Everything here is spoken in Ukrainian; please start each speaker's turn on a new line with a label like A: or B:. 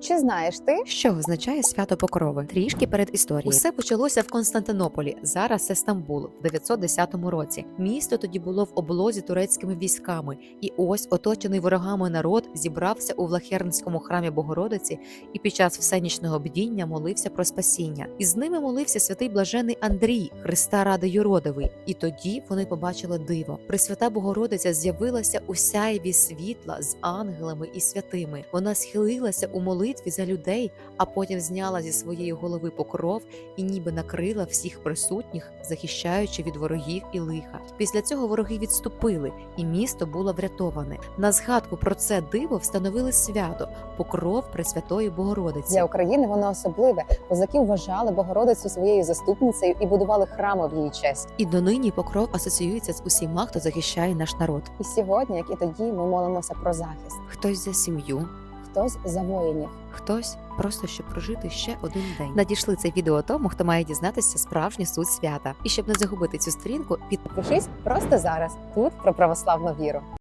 A: Чи знаєш ти?
B: Що означає свято Покрови? Трішки перед історією. Усе почалося в Константинополі. Зараз це Стамбул в 910 році. Місто тоді було в облозі турецькими військами, і ось оточений ворогами народ зібрався у Влахернському храмі Богородиці і під час всенічного бдіння молився про спасіння. І з ними молився святий блажений Андрій, Христа ради Юродовий. І тоді вони побачили диво. Пресвята Богородиця з'явилася у сяйві світла з ангелами і святими. Вона схилилася у молитві за людей, а потім зняла зі своєї голови покров і ніби накрила всіх присутніх, захищаючи від ворогів і лиха. Після цього вороги відступили, і місто було врятоване. На згадку про це диво встановили свято покров Пресвятої Богородиці.
A: Для України воно особливе. Козаки вважали Богородицю своєю заступницею і будували храми в її честь.
B: І донині покров асоціюється з усіма, хто захищає наш народ.
A: І сьогодні, як і тоді, ми молимося про захист.
B: Хтось за сім'ю,
A: Хтось за воїнів.
B: хтось просто щоб прожити ще один день. Надійшли це відео тому, хто має дізнатися справжню суть свята. І щоб не загубити цю сторінку,
A: підпишись просто зараз тут про православну віру.